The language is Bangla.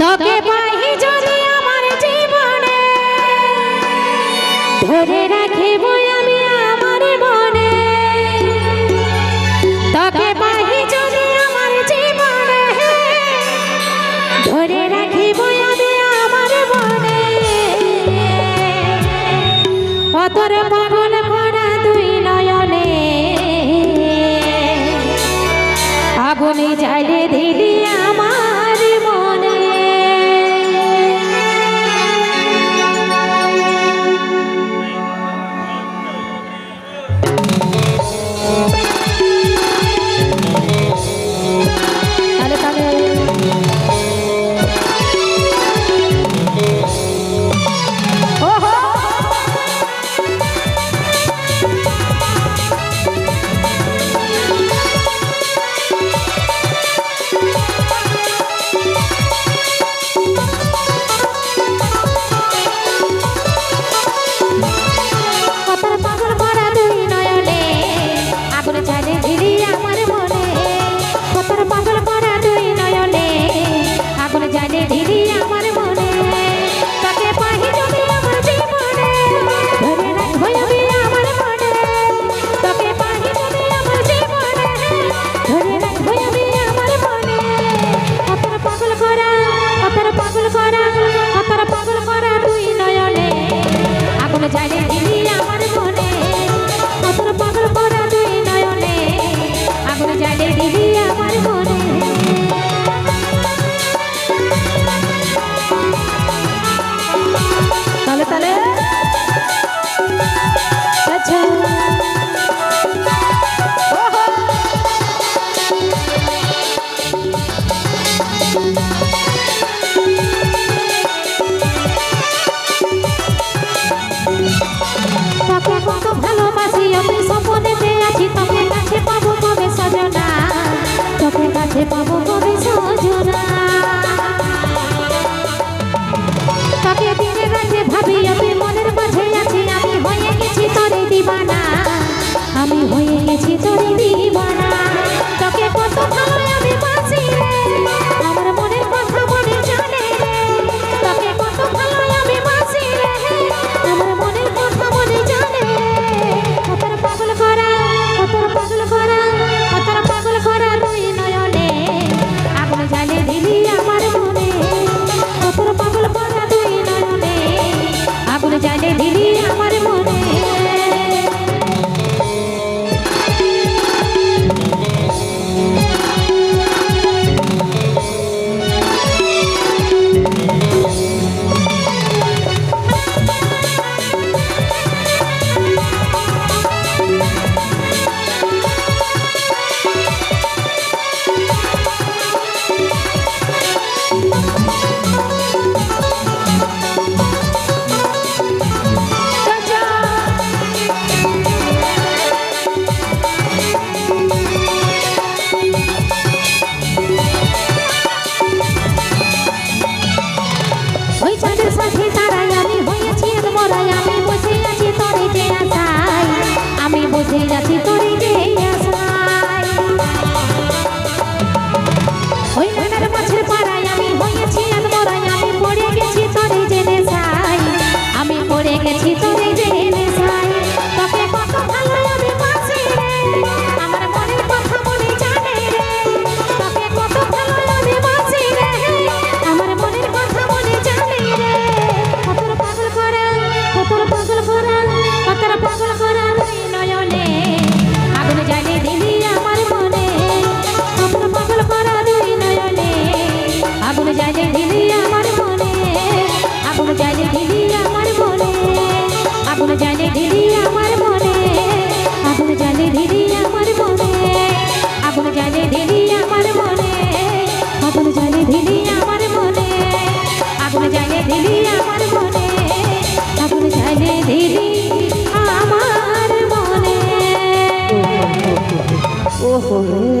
তোকে পাই যদি আমার জীবনে ধরে রাখিব অতর পাগল করা দুই নয়নে। আগুনে জ্বালে পাবো Oh, oh, oh.